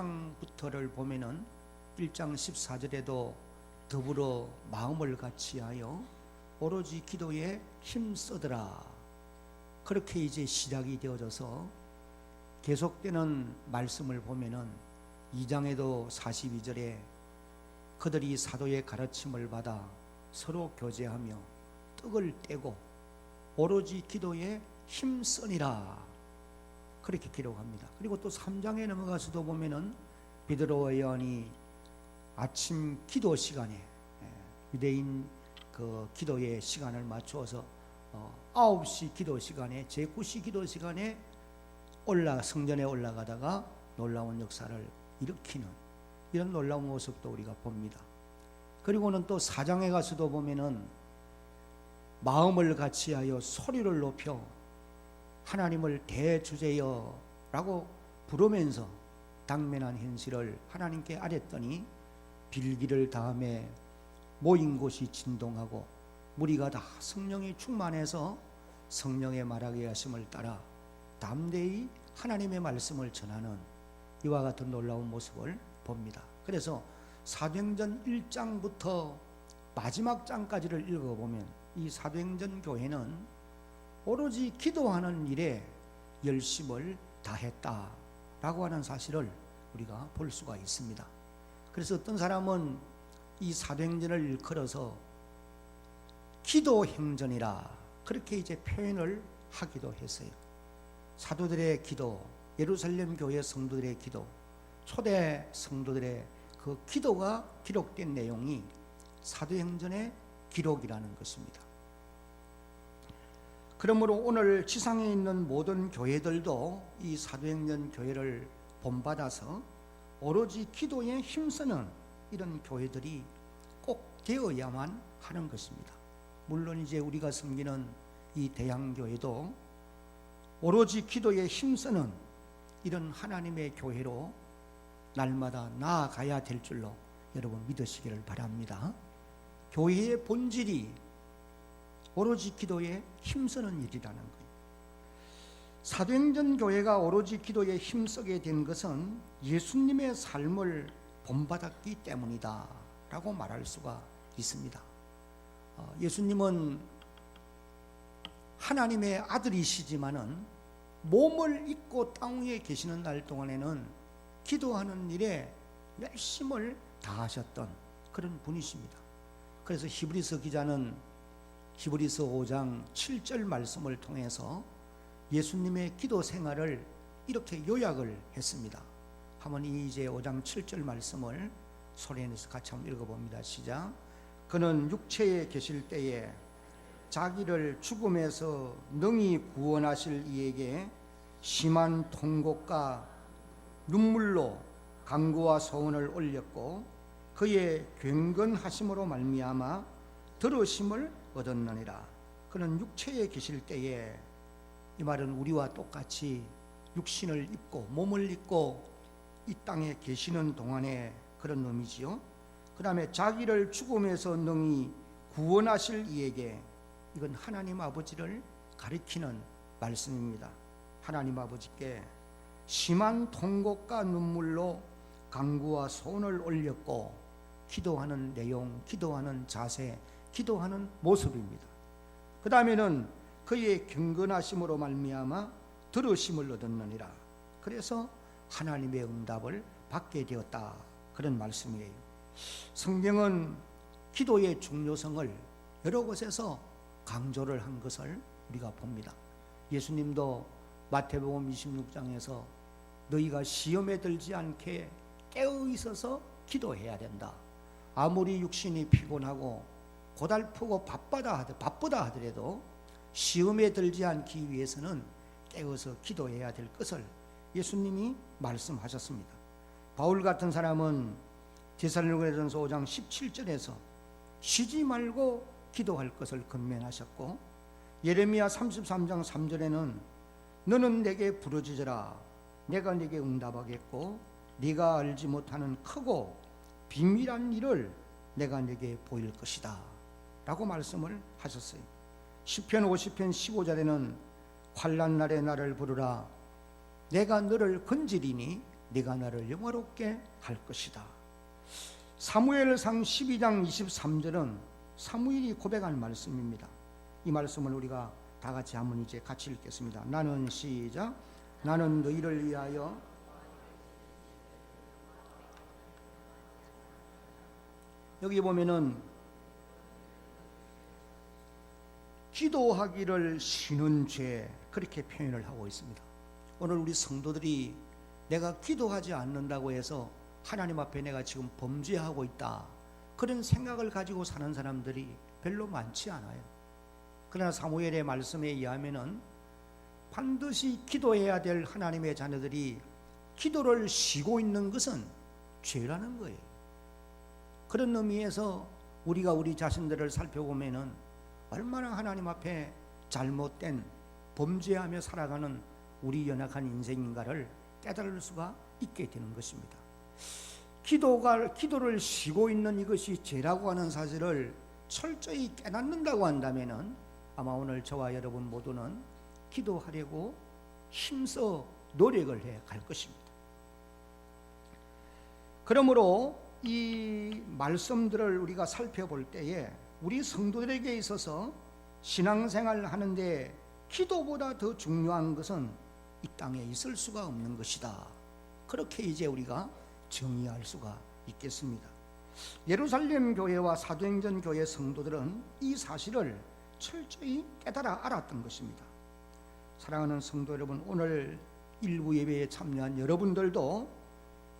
1장부터를 보면은 1장 14절에도 더불어 마음을 같이하여 오로지 기도에 힘쓰더라. 그렇게 이제 시작이 되어져서 계속되는 말씀을 보면은 2장에도 42절에 그들이 사도의 가르침을 받아 서로 교제하며 떡을 떼고 오로지 기도에 힘쓰니라 그렇게 기록합니다. 그리고 또 3장에 넘어가서도 보면은 베드로와 요한이 아침 기도 시간에 예, 유대인 그 기도의 시간을 맞추어서 어, 9시 기도 시간에 제9시 기도 시간에 올라 성전에 올라가다가 놀라운 역사를 일으키는 이런 놀라운 모습도 우리가 봅니다. 그리고는 또 사장에 가서도 보면은 마음을 같이하여 소리를 높여 하나님을 대주제여 라고 부르면서 당면한 현실을 하나님께 아랬더니 빌기를 다음에 모인 곳이 진동하고 무리가 다 성령이 충만해서 성령의 말하게 하심을 따라 담대히 하나님의 말씀을 전하는 이와 같은 놀라운 모습을 봅니다. 그래서 사도행전 1장부터 마지막 장까지를 읽어보면 이 사도행전 교회는 오로지 기도하는 일에 열심을 다했다라고 하는 사실을 우리가 볼 수가 있습니다. 그래서 어떤 사람은 이 사도행전을 일컬어서 기도행전이라 그렇게 이제 표현을 하기도 했어요. 사도들의 기도, 예루살렘 교회 성도들의 기도, 초대 성도들의 그 기도가 기록된 내용이 사도행전의 기록이라는 것입니다. 그러므로 오늘 지상에 있는 모든 교회들도 이 사도행전 교회를 본받아서 오로지 기도에 힘쓰는 이런 교회들이 꼭 되어야만 하는 것입니다. 물론 이제 우리가 섬기는 이 대양교회도 오로지 기도에 힘쓰는 이런 하나님의 교회로 날마다 나아가야 될 줄로 여러분 믿으시기를 바랍니다. 교회의 본질이 오로지 기도에 힘쓰는 일이라는 거예요. 사도행전 교회가 오로지 기도에 힘쓰게 된 것은 예수님의 삶을 본받았기 때문이다 라고 말할 수가 있습니다. 어, 예수님은 하나님의 아들이시지만은 몸을 입고 땅 위에 계시는 날 동안에는 기도하는 일에 열심을 다하셨던 그런 분이십니다. 그래서 히브리서 기자는 히브리서 5장 7절 말씀을 통해서 예수님의 기도 생활을 이렇게 요약을 했습니다. 한번 이 이제 5장 7절 말씀을 소리내서 같이 한번 읽어봅니다. 시작. 그는 육체에 계실 때에 자기를 죽음에서 능히 구원하실 이에게 심한 통곡과 눈물로 강구와 소원을 올렸고 그의 경건하심으로 말미암아 들으심을 얻었느니라. 그는 육체에 계실 때에 이 말은 우리와 똑같이 육신을 입고 몸을 입고 이 땅에 계시는 동안에 그런 의미지요. 그 다음에 자기를 죽음에서 능히 구원하실 이에게 이건 하나님 아버지를 가리키는 말씀입니다. 하나님 아버지께 심한 통곡과 눈물로 강구와 손을 올렸고 기도하는 내용, 기도하는 자세, 기도하는 모습입니다. 그 다음에는 그의 경건하심으로 말미암아 들으심을 얻었느니라. 그래서 하나님의 응답을 받게 되었다. 그런 말씀이에요. 성경은 기도의 중요성을 여러 곳에서 강조를 한 것을 우리가 봅니다. 예수님도 마태복음 26장에서 너희가 시험에 들지 않게 깨어 있어서 기도해야 된다. 아무리 육신이 피곤하고 고달프고 바쁘다 하더 바쁘다 하더라도 시험에 들지 않기 위해서는 깨어서 기도해야 될 것을 예수님이 말씀하셨습니다. 바울 같은 사람은 데살로니가전서 5장 17절에서 쉬지 말고 기도할 것을 건면하셨고 예레미야 33장 3절에는 너는 내게 부르짖으라 내가 네게 응답하겠고 네가 알지 못하는 크고 비밀한 일을 내가 네게 보일 것이다 라고 말씀을 하셨어요 시편 50편 15절에는 환난 날에 나를 부르라 내가 너를 건지리니 네가 나를 영화롭게 할 것이다. 사무엘상 12장 23절은 사무엘이 고백한 말씀입니다. 이 말씀을 우리가 다 같이 한번 이제 같이 읽겠습니다. 나는 시작 나는 너희를 위하여 여기 보면은 기도하기를 쉬는 죄 그렇게 표현을 하고 있습니다. 오늘 우리 성도들이 내가 기도하지 않는다고 해서 하나님 앞에 내가 지금 범죄하고 있다. 그런 생각을 가지고 사는 사람들이 별로 많지 않아요. 그러나 사무엘의 말씀에 의하면은 반드시 기도해야 될 하나님의 자녀들이 기도를 쉬고 있는 것은 죄라는 거예요. 그런 의미에서 우리가 우리 자신들을 살펴보면은 얼마나 하나님 앞에 잘못된 범죄하며 살아가는 우리 연약한 인생인가를 깨달을 수가 있게 되는 것입니다. 기도가 기도를 쉬고 있는 이것이 죄라고 하는 사실을 철저히 깨닫는다고 한다면은 아마 오늘 저와 여러분 모두는 기도하려고 힘써 노력을 해 갈 것입니다. 그러므로 이 말씀들을 우리가 살펴볼 때에 우리 성도들에게 있어서 신앙생활 하는데 기도보다 더 중요한 것은 이 땅에 있을 수가 없는 것이다. 그렇게 이제 우리가 정의할 수가 있겠습니다. 예루살렘 교회와 사도행전 교회 성도들은 이 사실을 철저히 깨달아 알았던 것입니다. 사랑하는 성도 여러분, 오늘 일부 예배에 참여한 여러분들도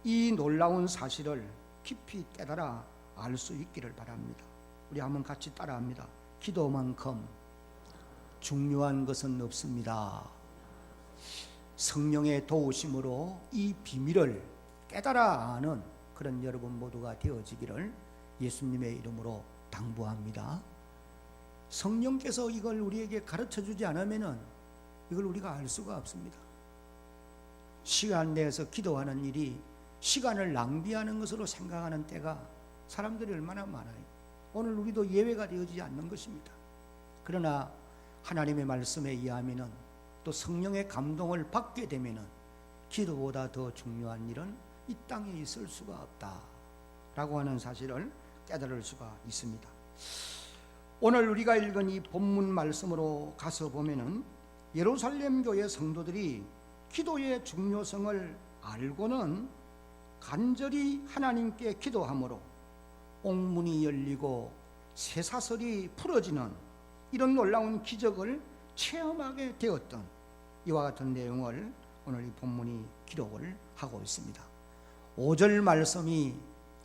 이 놀라운 사실을 깊이 깨달아 알 수 있기를 바랍니다. 우리 한번 같이 따라합니다. 기도만큼 중요한 것은 없습니다. 성령의 도우심으로 이 비밀을 깨달아 아는 그런 여러분 모두가 되어지기를 예수님의 이름으로 당부합니다. 성령께서 이걸 우리에게 가르쳐 주지 않으면은 이걸 우리가 알 수가 없습니다. 시간 내에서 기도하는 일이 시간을 낭비하는 것으로 생각하는 때가 사람들이 얼마나 많아요. 오늘 우리도 예외가 되어지지 않는 것입니다. 그러나 하나님의 말씀에 의하면은 또 성령의 감동을 받게 되면은 기도보다 더 중요한 일은 이 땅에 있을 수가 없다라고 하는 사실을 깨달을 수가 있습니다. 오늘 우리가 읽은 이 본문 말씀으로 가서 보면은 예루살렘 교회 성도들이 기도의 중요성을 알고는 간절히 하나님께 기도함으로 옥문이 열리고 쇠사슬이 풀어지는 이런 놀라운 기적을 체험하게 되었던 이와 같은 내용을 오늘 이 본문이 기록을 하고 있습니다. 5절 말씀이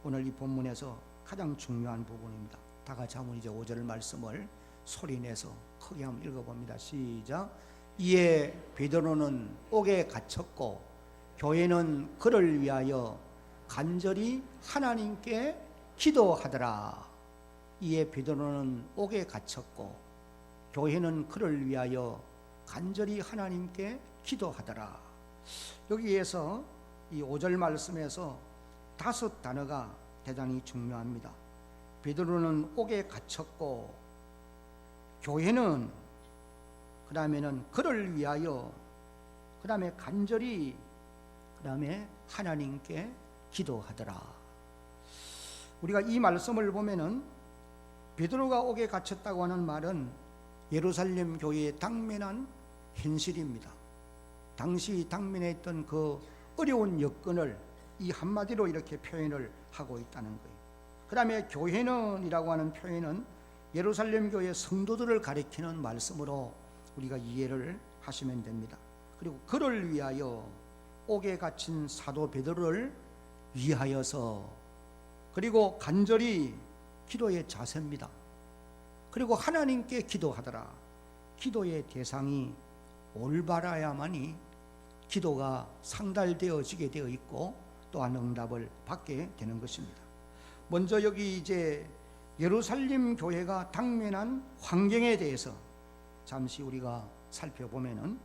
오늘 이 본문에서 가장 중요한 부분입니다. 다 같이 한번 이제 5절 말씀을 소리내서 크게 한번 읽어봅니다. 시작. 이에 베드로는 옥에 갇혔고 교회는 그를 위하여 간절히 하나님께 기도하더라. 이에 베드로는 옥에 갇혔고 교회는 그를 위하여 간절히 하나님께 기도하더라. 여기에서 이 5절 말씀에서 다섯 단어가 대단히 중요합니다. 베드로는 옥에 갇혔고 교회는 그 다음에는 그를 위하여 그 다음에 간절히 그 다음에 하나님께 기도하더라. 우리가 이 말씀을 보면은 베드로가 옥에 갇혔다고 하는 말은 예루살렘 교회에 당면한 현실입니다. 당시 당면에 있던 그 어려운 여건을 이 한마디로 이렇게 표현을 하고 있다는 거예요. 그 다음에 교회는이라고 하는 표현은 예루살렘 교회 성도들을 가리키는 말씀으로 우리가 이해를 하시면 됩니다. 그리고 그를 위하여 옥에 갇힌 사도 베드로를 위하여서 그리고 간절히 기도의 자세입니다. 그리고 하나님께 기도하더라. 기도의 대상이 올바라야만이 기도가 상달되어지게 되어 있고 또한 응답을 받게 되는 것입니다. 먼저 여기 이제 예루살렘 교회가 당면한 환경에 대해서 잠시 우리가 살펴보면은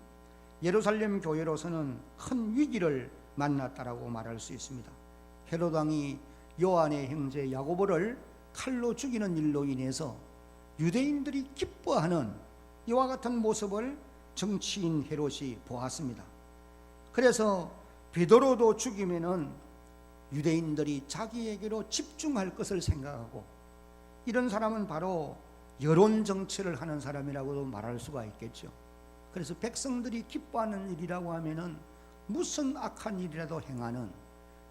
예루살렘 교회로서는 큰 위기를 만났다라고 말할 수 있습니다. 헤롯 왕이 요한의 형제 야고보를 칼로 죽이는 일로 인해서 유대인들이 기뻐하는 이와 같은 모습을 정치인 헤롯이 보았습니다. 그래서 베드로도 죽이면은 유대인들이 자기에게로 집중할 것을 생각하고 이런 사람은 바로 여론 정치를 하는 사람이라고도 말할 수가 있겠죠. 그래서 백성들이 기뻐하는 일이라고 하면은 무슨 악한 일이라도 행하는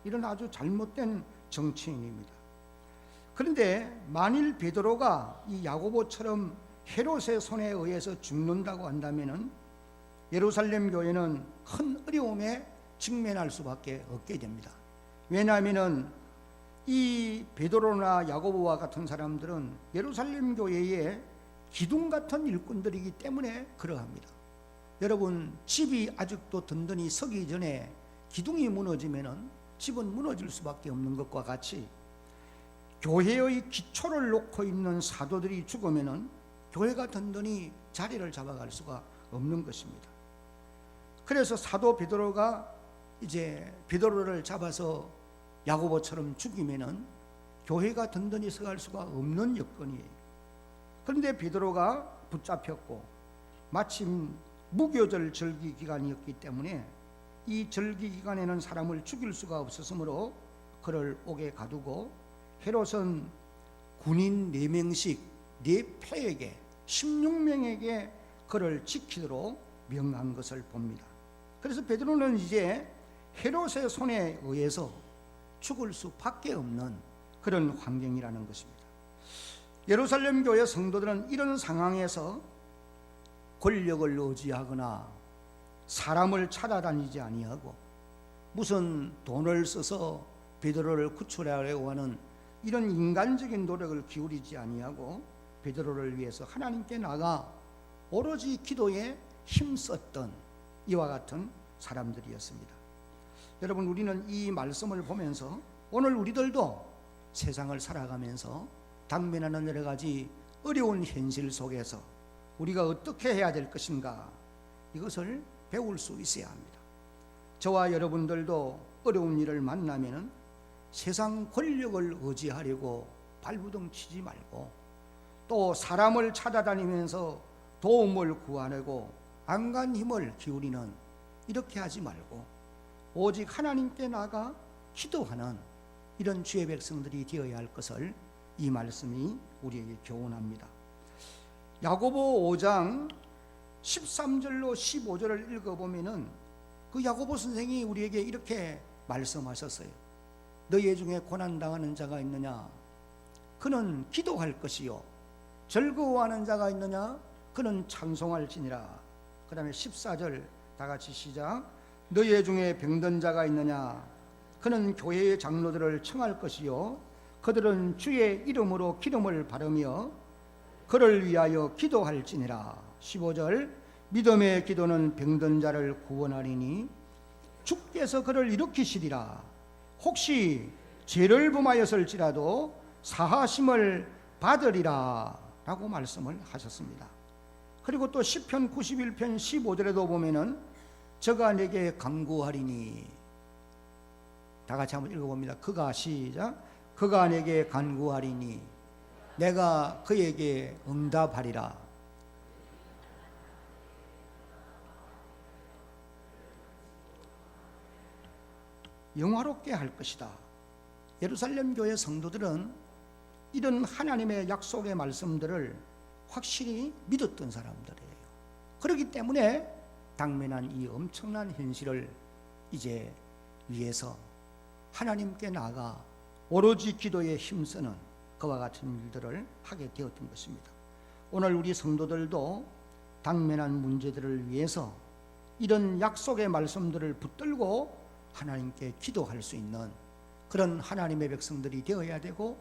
이런 아주 잘못된 정치인입니다. 그런데 만일 베드로가 이 야고보처럼 헤롯의 손에 의해서 죽는다고 한다면은 예루살렘 교회는 큰 어려움에 직면할 수밖에 없게 됩니다. 왜냐하면은 이 베드로나 야고보와 같은 사람들은 예루살렘 교회의 기둥 같은 일꾼들이기 때문에 그러합니다. 여러분 집이 아직도 든든히 서기 전에 기둥이 무너지면은 집은 무너질 수밖에 없는 것과 같이 교회의 기초를 놓고 있는 사도들이 죽으면은 교회가 든든히 자리를 잡아갈 수가 없는 것입니다. 그래서 사도 베드로가 이제 베드로를 잡아서 야고보처럼 죽이면은 교회가 든든히 서갈 수가 없는 여건이에요. 그런데 베드로가 붙잡혔고 마침 무교절 절기 기간이었기 때문에 이 절기 기간에는 사람을 죽일 수가 없었으므로 그를 옥에 가두고 헤롯은 군인 4명씩 네 패에게 16명에게 그를 지키도록 명한 것을 봅니다. 그래서 베드로는 이제 헤롯의 손에 의해서 죽을 수밖에 없는 그런 환경이라는 것입니다. 예루살렘 교회 성도들은 이런 상황에서 권력을 의지하거나 사람을 찾아다니지 아니하고 무슨 돈을 써서 베드로를 구출하려고 하는 이런 인간적인 노력을 기울이지 아니하고 베드로를 위해서 하나님께 나가 오로지 기도에 힘썼던 이와 같은 사람들이었습니다. 여러분 우리는 이 말씀을 보면서 오늘 우리들도 세상을 살아가면서 당면하는 여러 가지 어려운 현실 속에서 우리가 어떻게 해야 될 것인가 이것을 배울 수 있어야 합니다. 저와 여러분들도 어려운 일을 만나면은 세상 권력을 의지하려고 발부둥 치지 말고 또 사람을 찾아다니면서 도움을 구하려고 안간 힘을 기울이는 이렇게 하지 말고 오직 하나님께 나가 기도하는 이런 주의 백성들이 되어야 할 것을 이 말씀이 우리에게 교훈합니다. 야고보 5장 13절로 15절을 읽어보면은 그 야고보 선생이 우리에게 이렇게 말씀하셨어요. 너희 중에 고난당하는 자가 있느냐? 그는 기도할 것이요. 즐거워하는 자가 있느냐? 그는 찬송할지니라. 그 다음에 14절 다 같이 시작. 너희 중에 병든 자가 있느냐? 그는 교회의 장로들을 청할 것이요. 그들은 주의 이름으로 기름을 바르며 그를 위하여 기도할지니라. 15절 믿음의 기도는 병든 자를 구원하리니 주께서 그를 일으키시리라. 혹시 죄를 범하였을지라도 사하심을 받으리라 라고 말씀을 하셨습니다. 그리고 또 시편 91편 15절에도 보면은 저가 내게 간구하리니 다 같이 한번 읽어봅니다. 그가 시작 그가 내게 간구하리니 내가 그에게 응답하리라. 영화롭게 할 것이다. 예루살렘 교회 성도들은 이런 하나님의 약속의 말씀들을 확실히 믿었던 사람들이에요. 그렇기 때문에 당면한 이 엄청난 현실을 이제 위해서 하나님께 나가 오로지 기도에 힘쓰는 그와 같은 일들을 하게 되었던 것입니다. 오늘 우리 성도들도 당면한 문제들을 위해서 이런 약속의 말씀들을 붙들고 하나님께 기도할 수 있는 그런 하나님의 백성들이 되어야 되고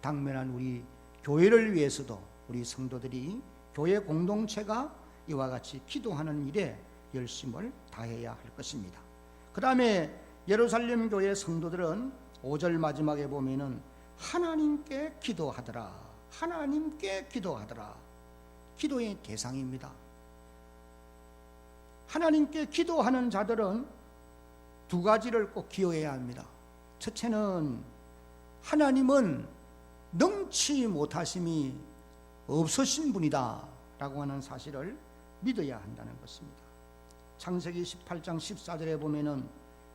당면한 우리 교회를 위해서도 우리 성도들이 교회 공동체가 이와 같이 기도하는 일에 열심을 다해야 할 것입니다. 그 다음에 예루살렘 교회 성도들은 5절 마지막에 보면은 하나님께 기도하더라. 하나님께 기도하더라. 기도의 대상입니다. 하나님께 기도하는 자들은 두 가지를 꼭 기억해야 합니다. 첫째는 하나님은 능치 못하심이 없으신 분이다 라고 하는 사실을 믿어야 한다는 것입니다. 창세기 18장 14절에 보면은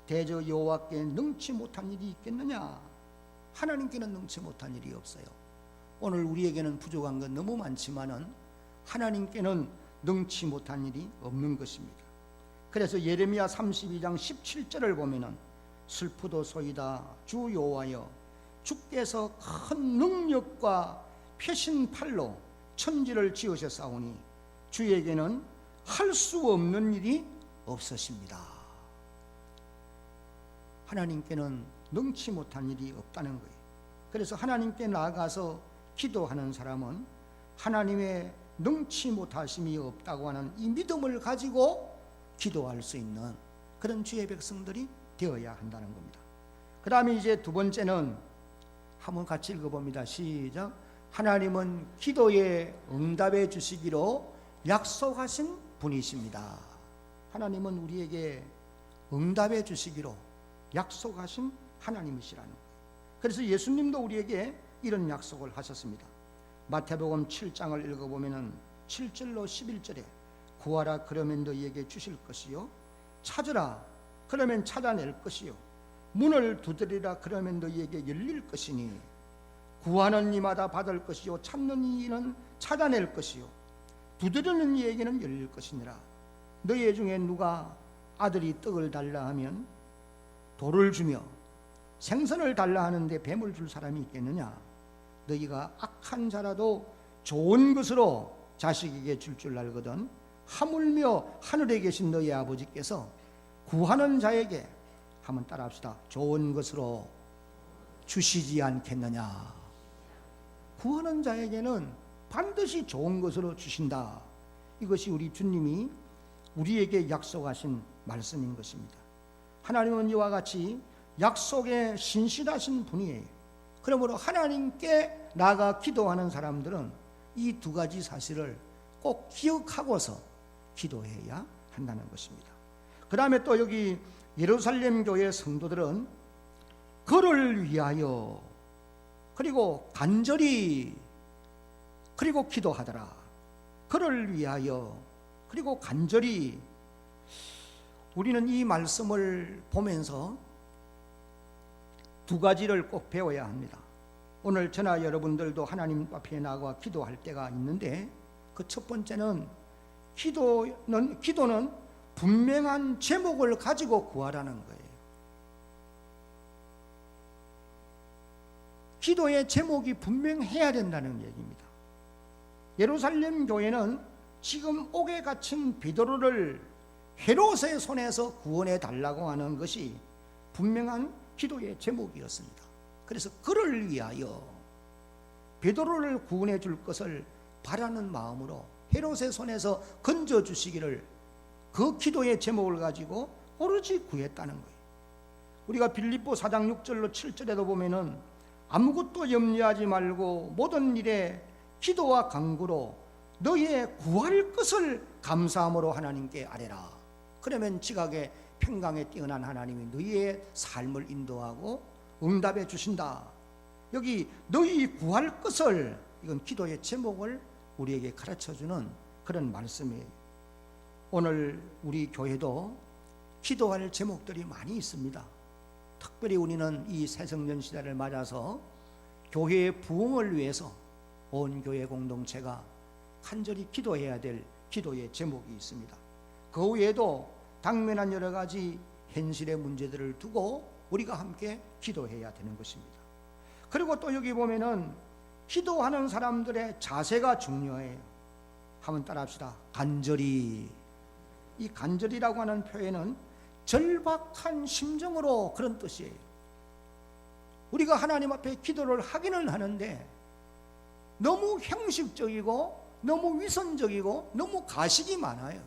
대저 여호와께 능치 못한 일이 있겠느냐? 하나님께는 능치 못한 일이 없어요. 오늘 우리에게는 부족한 건 너무 많지만은 하나님께는 능치 못한 일이 없는 것입니다. 그래서 예레미야 32장 17절을 보면은 슬프도 소이다 주 여호와여 주께서 큰 능력과 표신 팔로 천지를 지으셨사오니 주에게는 할 수 없는 일이 없으십니다. 하나님께는 능치 못한 일이 없다는 거예요. 그래서 하나님께 나아가서 기도하는 사람은 하나님의 능치 못하심이 없다고 하는 이 믿음을 가지고 기도할 수 있는 그런 주의 백성들이 되어야 한다는 겁니다. 그 다음에 이제 두 번째는 한번 같이 읽어봅니다. 시작. 하나님은 기도에 응답해 주시기로 약속하신 분이십니다. 하나님은 우리에게 응답해 주시기로 약속하신 하나님이시라는 거예요. 그래서 예수님도 우리에게 이런 약속을 하셨습니다. 마태복음 7장을 읽어보면은 7절로 11절에 구하라 그러면 너희에게 주실 것이요. 찾으라 그러면 찾아낼 것이요. 문을 두드리라 그러면 너희에게 열릴 것이니 구하는 이마다 받을 것이요. 찾는 이는 찾아낼 것이요. 두드리는 이에게는 열릴 것이니라. 너희 중에 누가 아들이 떡을 달라 하면 돌을 주며 생선을 달라 하는데 뱀을 줄 사람이 있겠느냐? 너희가 악한 자라도 좋은 것으로 자식에게 줄줄 알거든 하물며 하늘에 계신 너희 아버지께서 구하는 자에게 한번 따라합시다. 좋은 것으로 주시지 않겠느냐. 구하는 자에게는 반드시 좋은 것으로 주신다. 이것이 우리 주님이 우리에게 약속하신 말씀인 것입니다. 하나님은 이와 같이 약속에 신실하신 분이에요. 그러므로 하나님께 나가 기도하는 사람들은 이 두 가지 사실을 꼭 기억하고서 기도해야 한다는 것입니다. 그 다음에 또 여기 예루살렘 교회 성도들은 그를 위하여 그리고 간절히 그리고 기도하더라. 그를 위하여 그리고 간절히 우리는 이 말씀을 보면서 두 가지를 꼭 배워야 합니다. 오늘 저나 여러분들도 하나님 앞에 나가 기도할 때가 있는데 그 첫 번째는 기도는 기도는 분명한 제목을 가지고 구하라는 거예요. 기도의 제목이 분명해야 된다는 얘기입니다. 예루살렘 교회는 지금 옥에 갇힌 베드로를 헤롯의 손에서 구원해 달라고 하는 것이 분명한 기도의 제목이었습니다. 그래서 그를 위하여 베드로를 구원해 줄 것을 바라는 마음으로 헤롯의 손에서 건져 주시기를 그 기도의 제목을 가지고 오로지 구했다는 거예요. 우리가 빌립보 4장 6절로 7절에도 보면은 아무것도 염려하지 말고 모든 일에 기도와 간구로 너희의 구할 것을 감사함으로 하나님께 아뢰라. 그러면 지각에 평강에 뛰어난 하나님이 너희의 삶을 인도하고 응답해 주신다. 여기 너희 구할 것을 이건 기도의 제목을 우리에게 가르쳐 주는 그런 말씀이에요. 오늘 우리 교회도 기도할 제목들이 많이 있습니다. 특별히 우리는 이 새성년 시대를 맞아서 교회의 부흥을 위해서 온 교회 공동체가 간절히 기도해야 될 기도의 제목이 있습니다. 그 외에도 당면한 여러 가지 현실의 문제들을 두고 우리가 함께 기도해야 되는 것입니다. 그리고 또 여기 보면은 기도하는 사람들의 자세가 중요해요. 한번 따라합시다. 간절히. 이 간절이라고 하는 표현은 절박한 심정으로 그런 뜻이에요. 우리가 하나님 앞에 기도를 하기는 하는데 너무 형식적이고 너무 위선적이고 너무 가식이 많아요.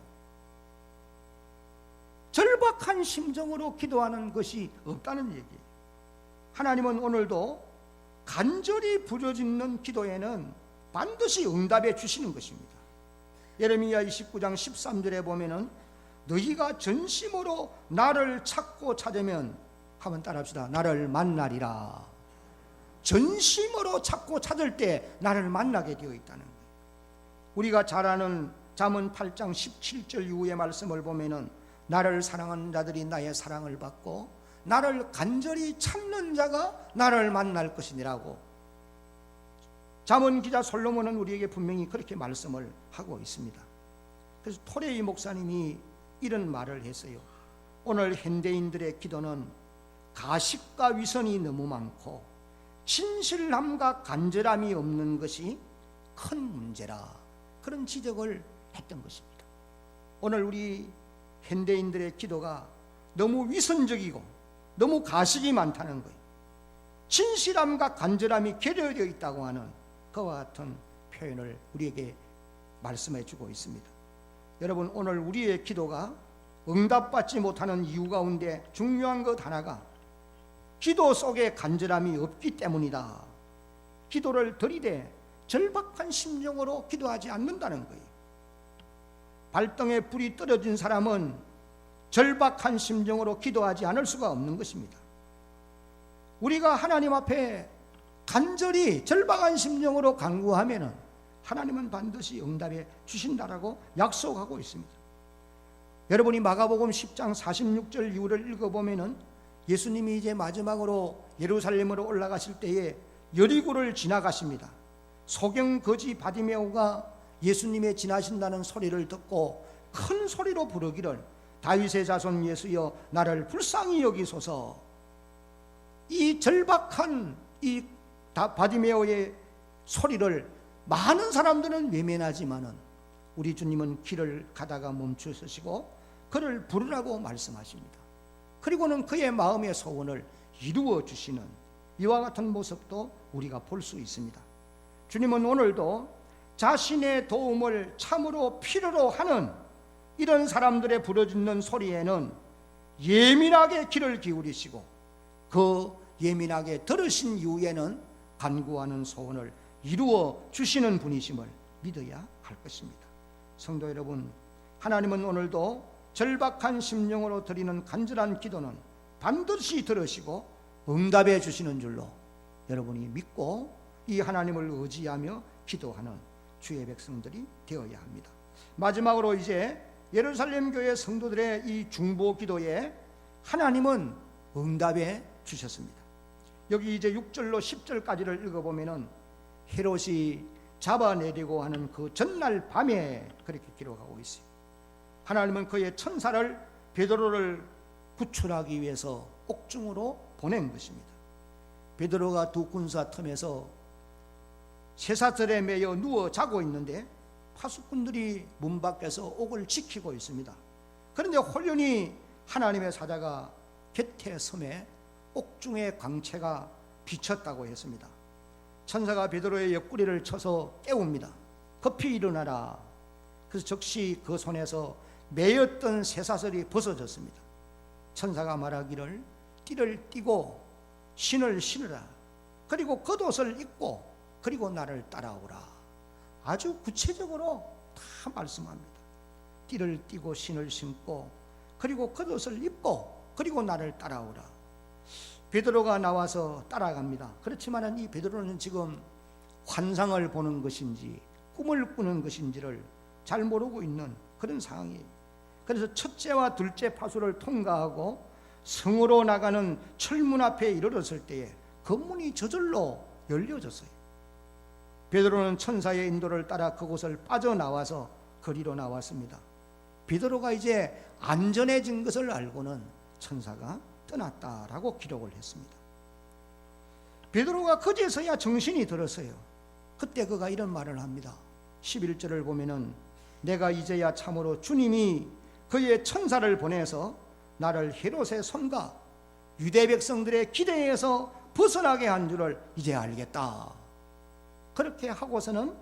절박한 심정으로 기도하는 것이 없다는 얘기예요. 하나님은 오늘도 간절히 부르짖는 기도에는 반드시 응답해 주시는 것입니다. 예레미야 29장 13절에 보면은 너희가 전심으로 나를 찾고 찾으면 한번 따라합시다. 나를 만나리라. 전심으로 찾고 찾을 때 나를 만나게 되어 있다는 거예요. 우리가 잘 아는 잠언 8장 17절 이후의 말씀을 보면은 나를 사랑하는 자들이 나의 사랑을 받고 나를 간절히 찾는 자가 나를 만날 것이니라고 잠언 기자 솔로몬은 우리에게 분명히 그렇게 말씀을 하고 있습니다. 그래서 토레이 목사님이 이런 말을 했어요. 오늘 현대인들의 기도는 가식과 위선이 너무 많고 진실함과 간절함이 없는 것이 큰 문제라 그런 지적을 했던 것입니다. 오늘 우리 현대인들의 기도가 너무 위선적이고 너무 가식이 많다는 거예요. 진실함과 간절함이 결여되어 있다고 하는 그와 같은 표현을 우리에게 말씀해 주고 있습니다. 여러분 오늘 우리의 기도가 응답받지 못하는 이유 가운데 중요한 것 하나가 기도 속에 간절함이 없기 때문이다. 기도를 들이대 절박한 심정으로 기도하지 않는다는 거예요. 발등에 불이 떨어진 사람은 절박한 심정으로 기도하지 않을 수가 없는 것입니다. 우리가 하나님 앞에 간절히 절박한 심정으로 간구하면은 하나님은 반드시 응답해 주신다라고 약속하고 있습니다. 여러분이 마가복음 10장 46절 이후를 읽어보면은 예수님이 이제 마지막으로 예루살렘으로 올라가실 때에 여리고를 지나가십니다. 소경 거지 바디메오가 예수님의 지나신다는 소리를 듣고 큰 소리로 부르기를 다윗의 자손 예수여 나를 불쌍히 여기소서 이 절박한 이 바디메오의 소리를 많은 사람들은 외면하지만은 우리 주님은 길을 가다가 멈추 서시고 그를 부르라고 말씀하십니다. 그리고는 그의 마음의 소원을 이루어 주시는 이와 같은 모습도 우리가 볼 수 있습니다. 주님은 오늘도 자신의 도움을 참으로 필요로 하는 이런 사람들의 부르짖는 소리에는 예민하게 귀를 기울이시고 그 예민하게 들으신 이후에는 간구하는 소원을 이루어 주시는 분이심을 믿어야 할 것입니다. 성도 여러분, 하나님은 오늘도 절박한 심령으로 드리는 간절한 기도는 반드시 들으시고 응답해 주시는 줄로 여러분이 믿고 이 하나님을 의지하며 기도하는 주의 백성들이 되어야 합니다. 마지막으로 이제 예루살렘 교회 성도들의 이 중보 기도에 하나님은 응답해 주셨습니다. 여기 이제 6절로 10절까지를 읽어보면은 헤롯이 잡아내려고 하는 그 전날 밤에 그렇게 기록하고 있어요. 하나님은 그의 천사를 베드로를 구출하기 위해서 옥중으로 보낸 것입니다. 베드로가 두 군사 틈에서 쇠사슬에 매여 누워 자고 있는데 파수꾼들이 문 밖에서 옥을 지키고 있습니다. 그런데 홀연히 하나님의 사자가 곁에 섬에 옥중의 광채가 비쳤다고 했습니다. 천사가 베드로의 옆구리를 쳐서 깨웁니다. 급히 일어나라. 그래서 즉시 그 손에서 매였던 쇠사슬이 벗어졌습니다. 천사가 말하기를 띠를 띠고 신을 신으라. 그리고 겉옷을 입고 그리고 나를 따라오라. 아주 구체적으로 다 말씀합니다. 띠를 띠고 신을 신고 그리고 겉옷을 입고 그리고 나를 따라오라. 베드로가 나와서 따라갑니다. 그렇지만은 이 베드로는 지금 환상을 보는 것인지 꿈을 꾸는 것인지를 잘 모르고 있는 그런 상황이에요. 그래서 첫째와 둘째 파수를 통과하고 성으로 나가는 철문 앞에 이르렀을 때에 건문이 저절로 열려졌어요. 베드로는 천사의 인도를 따라 그곳을 빠져나와서 거리로 나왔습니다. 베드로가 이제 안전해진 것을 알고는 천사가 떠났다라고 기록을 했습니다. 베드로가 그제서야 정신이 들었어요. 그때 그가 이런 말을 합니다. 11절을 보면은 내가 이제야 참으로 주님이 그의 천사를 보내서 나를 헤롯의 손과 유대 백성들의 기대에서 벗어나게 한 줄을 이제 알겠다. 그렇게 하고서는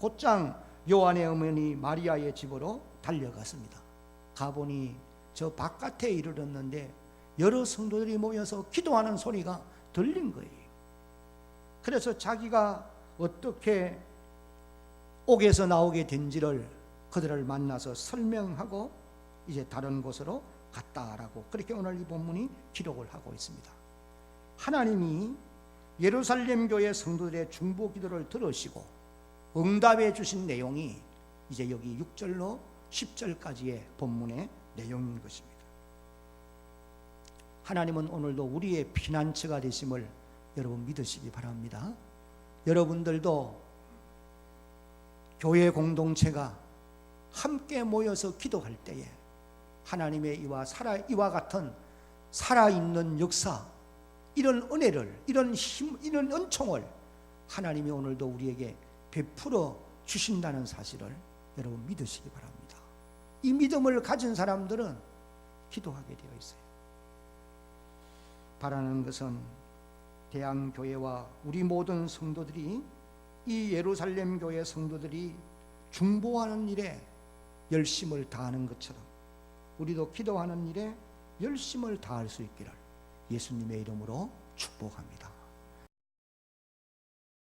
곧장 요한의 어머니 마리아의 집으로 달려갔습니다. 가보니 저 바깥에 이르렀는데 여러 성도들이 모여서 기도하는 소리가 들린 거예요. 그래서 자기가 어떻게 옥에서 나오게 된지를 그들을 만나서 설명하고 이제 다른 곳으로 갔다라고 그렇게 오늘 이 본문이 기록을 하고 있습니다. 하나님이 예루살렘 교회 성도들의 중보 기도를 들으시고 응답해 주신 내용이 이제 여기 6절로 10절까지의 본문에 내용인 것입니다. 하나님은 오늘도 우리의 피난처가 되심을 여러분 믿으시기 바랍니다. 여러분들도 교회 공동체가 함께 모여서 기도할 때에 하나님의 이와 살아 이와 같은 살아 있는 역사 이런 은혜를 이런 힘 이런 은총을 하나님이 오늘도 우리에게 베풀어 주신다는 사실을 여러분 믿으시기 바랍니다. 이 믿음을 가진 사람들은 기도하게 되어 있어요. 바라는 것은 대한 교회와 우리 모든 성도들이 이 예루살렘 교회 성도들이 중보하는 일에 열심을 다하는 것처럼 우리도 기도하는 일에 열심을 다할 수 있기를 예수님의 이름으로 축복합니다.